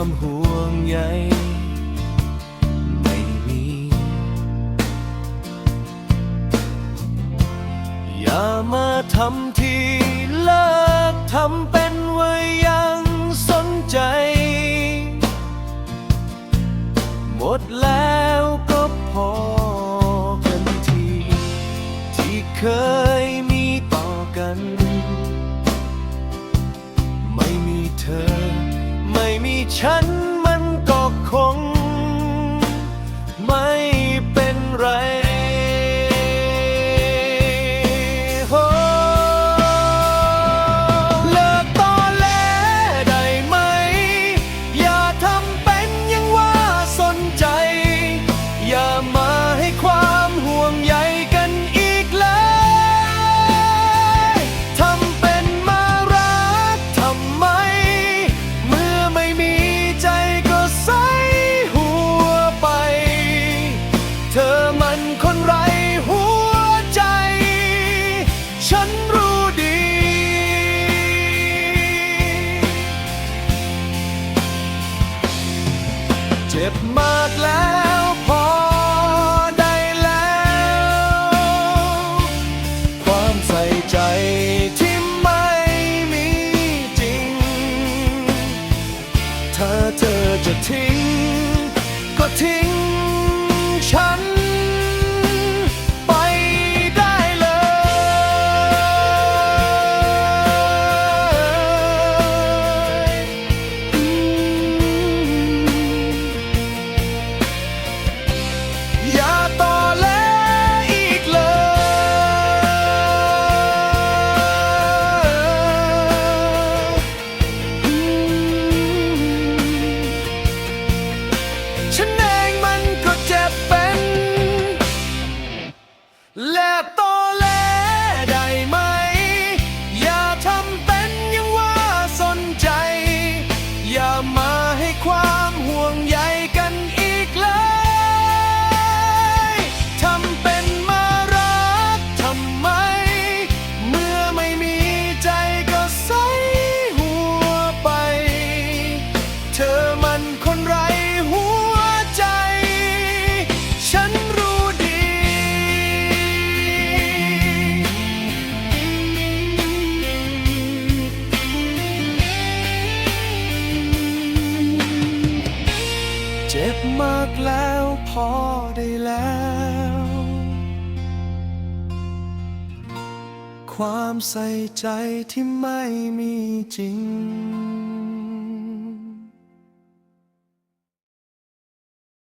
ความห่วงใยไม่มี อย่ามาทำทีเลิกทำเป็นว่ายังสนใจ หมดแล้วก็พอกันที ที่เคย ฉั เจ็บมากแล้ว เจ็บมากแล้วพอได้แล้ว ความใส่ใจที่ไม่มีจริง